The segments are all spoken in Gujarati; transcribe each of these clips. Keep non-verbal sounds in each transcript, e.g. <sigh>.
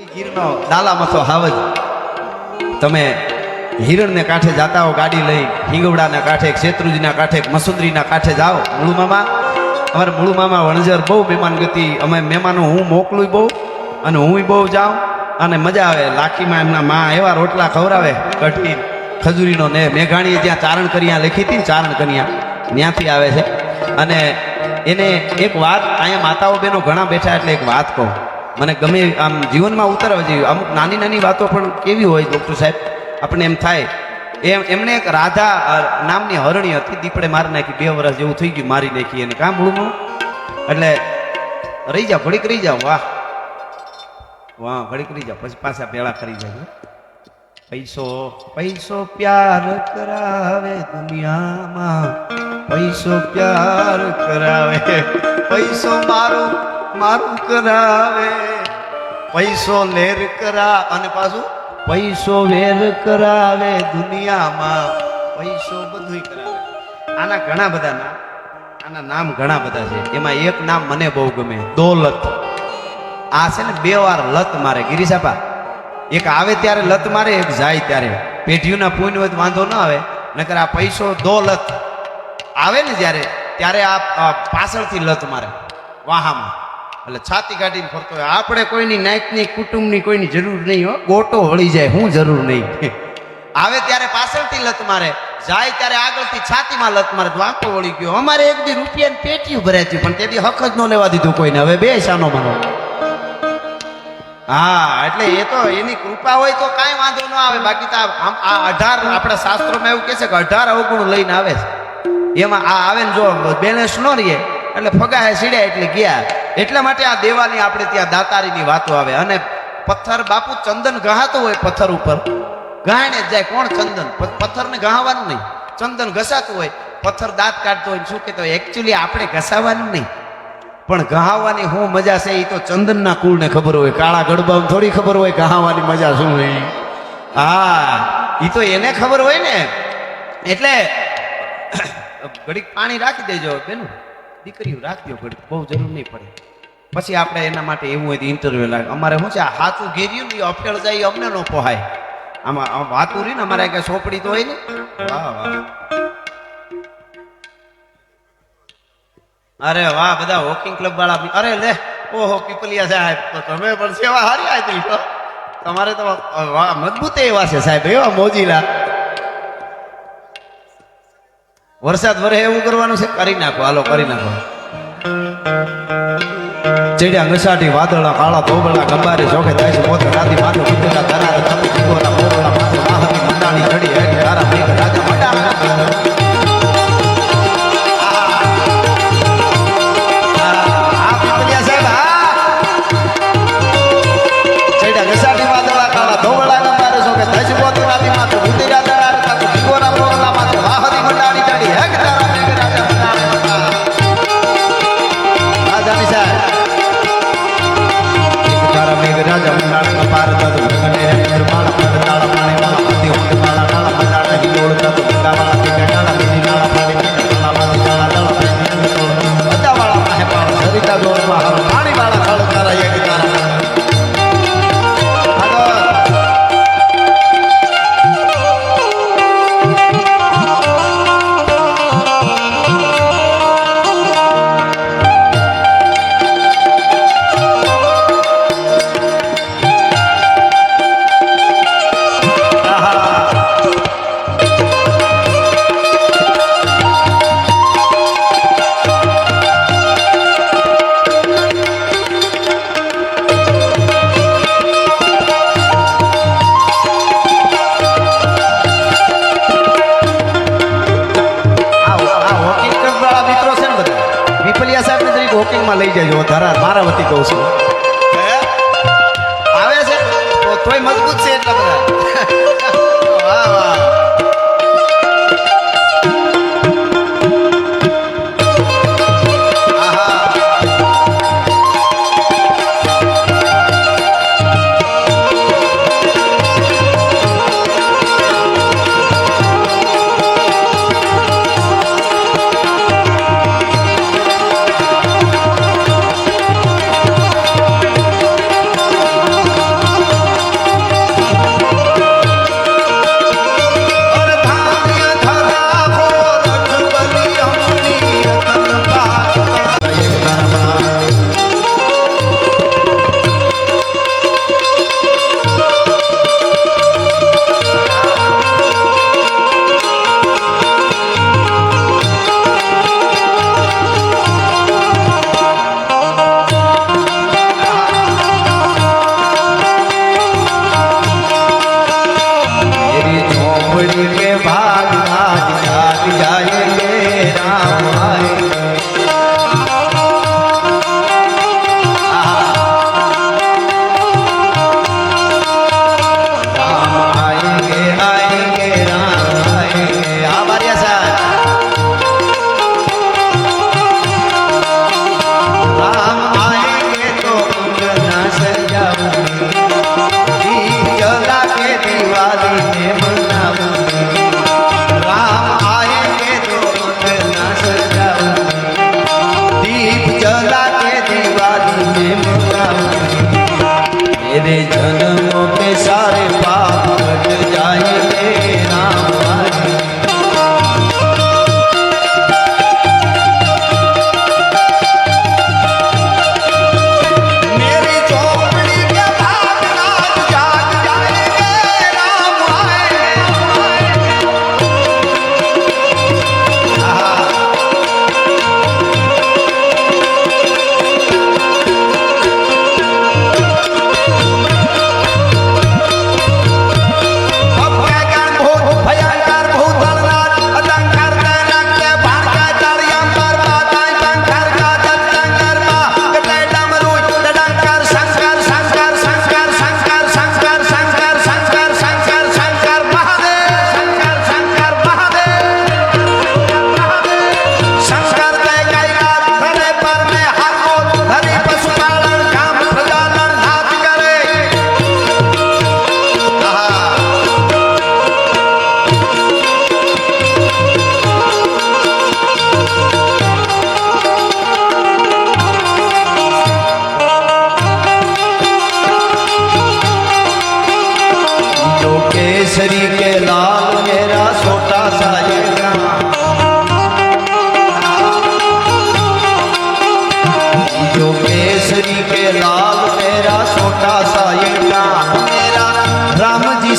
ગીરનો ડાલા મથો હાવજ. તમે હિરણને કાંઠે જાતા હો ગાડી લઈ, હિંગવડાના કાંઠે, શેત્રુજીના કાંઠે, મસુંદરીના કાંઠે જાઓ. મૂળ મામા, અમારે મૂળમામા વણઝર બહુ મહેમાન ગતિ. અમે મહેમાનો, હું મોકલું બહુ અને હું બહુ જાઉં અને મજા આવે. લાખીમાં એમના માં એવા રોટલા ખવડાવે કઠી ખજૂરીનો ને મેઘાણીએ જ્યાં ચારણ કરિયા લખી હતી ચારણ કરિયા ત્યાંથી આવે છે. અને એને એક વાત, અહીંયા માતાઓ બહેનો ઘણા બેઠા એટલે એક વાત કહું. મને ગમે આમ જીવનમાં ઉતરવા જેવી. અમુક નાની નાની વાતો પણ કેવી હોય ડૉક્ટર સાહેબ? આપણને એમ થાય. એમ, એમને એક રાધા નામની હરણી હતી. દીપડે મારી નાખી. બે વર્ષ જેવું થઈ ગયું મારી નાખી એને. કામ મૂળમાં? એટલે રહી જાઓ, ઘડીક રહી જાઓ. વાહ. વાહ, ઘડીક રહી જાઓ. પછી પાછા ભેળા કરી જાય. પૈસો પૈસો પ્યાર કરાવે દુનિયામાં. પૈસો પ્યાર કરાવે. પૈસો મારું મારું કરાવે. પૈસો લેર કરા અને પાછું પૈસો વેર કરાવે. દુનિયામાં પૈસો બધુંય કરાવે. આના ઘણા બધા નામ, આના નામ ઘણા બધા છે. એમાં એક નામ મને બહુ ગમે, દોલત. આ છે ને બે વાર લત મારે. ગિરીશાપા એક આવે ત્યારે લત મારે, એક જાય ત્યારે. પેઢીઓના પૂન હોય વાંધો ન આવે, નકર આ પૈસો દોલત. આવે ને જ્યારે, ત્યારે આ પાછળથી લત મારે. વાહામાં. એટલે છાતી કાઢીને ફરતો હોય. આપણે કોઈની નાયકની કુટુંબની કોઈની જરૂર નહીં હો. ગોટો વળી જાય, હું જરૂર નહીં. આવે ત્યારે પાછળથી લત મારે, જાય ત્યારે આગળથી છાતીમાં લત મારે વાંકો વળી ગયો. અમારે એક દી રૂપિયાની પેટીયું ભરાય છે પણ તેથી હક જ ન લેવા દીધું કોઈને. હવે બે શાનો માનો હા, એટલે એ તો એની કૃપા હોય તો કાંઈ વાંધો ન આવે. બાકી તો આમ આ અઢાર, આપણા શાસ્ત્રોમાં એવું કહે છે કે અઢાર અવગુણ લઈને આવે છે. એમાં આ આવે ને જો બેલેન્સ ન રહીએ એટલે ફગાહે સીડ્યા એટલે ગયા. એટલા માટે આ દેવાની આપણે ત્યાં દાતારીની વાતો આવે. અને પથ્થર બાપુ ચંદન ગહાતો હોય પથ્થર ઉપર. ગાયને જાય. કોણ ચંદન? પથ્થરને ગહાવાનું નહીં. ચંદન ઘસાતું હોય. પથ્થર દાંત કાઢતો હોય શું કહેતો હોય? એકચ્યુઅલી આપણે ઘસાવાનું નહીં. પણ ગહાવાની શું મજા છે એ તો ચંદનના કુળને ખબર હોય. કાળા ગડબામાં થોડી ખબર હોય ગહાવાની મજા શું હોય હા એ તો એને ખબર હોય ને. એટલે <coughs> ઘડીક પાણી રાખી દેજો બેનું. દીકરીઓ રાખજો ઘડીક બહુ જરૂર નહીં પડે. પછી આપણે એના માટે એવું હોય તો ઇન્ટરવ્યુ લાગે. અમારે શું છે હાથું ઘેર્યું ને અફેળ જાય અમને ન પોહાય. આમાં વાતું રહી ને અમારે કે સોપડી તો હોય ને. વાહ વાહ. અરે વાહ બધા વોકિંગ ક્લબ વાળા અરે લે ઓહો પીપલિયા સાહેબ તો તમે પણ સેવા હારી આવી તમારે તો વાહ, મજબૂત એવા છે સાહેબ એવા મોજીલા. વરસાદ વરે એવું કરવાનું છે? કરી નાખો, હાલો, કરી નાખો. ચડ્યા ઘસાટી વાદળા, કાળા ધોબળા, ગંબારી ચોખે થાય છે મોત રાતી માથે ઉતરેલા ધરાર તમે ચીગોરા મોરલા માથે વાહની મંડાણી ચડી હે વોકિંગમાં લઈ મારા વતી કહું છું? આવે છે? તોય મજબૂત છે એટલા બધા. <laughs> વાહ વાહ.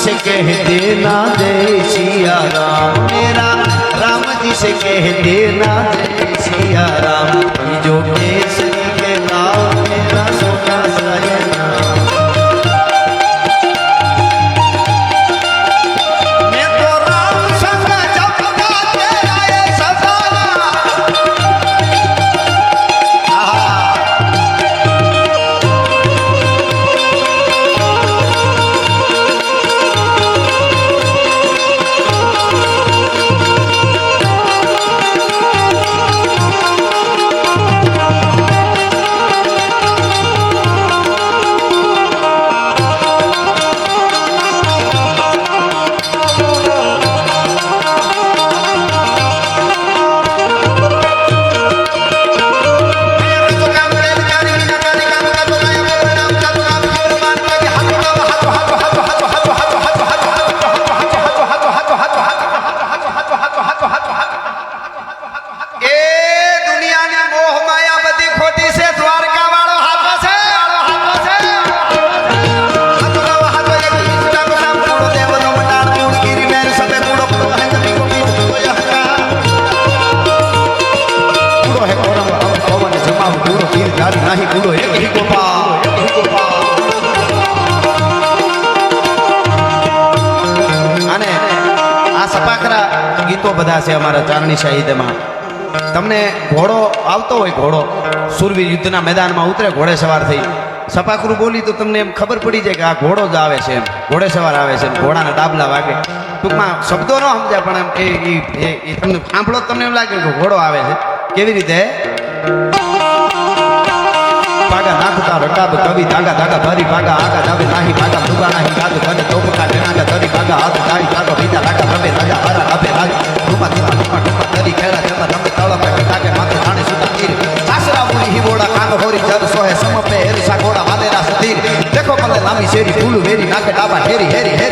से कह देना जय सिया राम मेरा राम जी से कह देना जय सिया राम નાહી કૂડો એક હી ગોપાલ અને આ સપાકરા ગીતો બધા છે અમારા ચારણી શાહિદમાં. તમને ઘોડો આવતો હોય ઘોડો, સુરવીર યુદ્ધના મેદાનમાં ઉતરે ઘોડે સવાર થઈ. સપાકરું બોલી તો તમને એમ ખબર પડી જાય કે આ ઘોડો જ આવે છે એમ, ઘોડે સવાર આવે છે ઘોડાના ડાબલા વાગે. ટૂંકમાં શબ્દો ન સમજાય, પણ એમ એ તમને સાંભળો તમને એમ લાગે કે ઘોડો આવે છે. કેવી રીતે? પાગા નાખતા રકાબ કવિ ધાગા ધાગા ભરી પાગા આગા ધાબે નાહી પાગા મૃગા નાહી ગાદ ગદ તોપકા જનાગા ધરી પાગા હાથ તારી પાગા બીજા લાગા રબે રાજા હરા રબે રાજ ધુમા ધુમા ધુમા ધુમા ધરી ખેડા જમા રમે તળપે કટાકે માથે જાણે સુતા તીર સાસરા મુની હિવોડા કાંગ હોરી જર સોહે સમપે હેરી સાગોડા વાલેરા સતીર દેખો કલે લાંબી શેરી ફૂલ વેરી નાકે ડાબા હેરી હેરી હેરી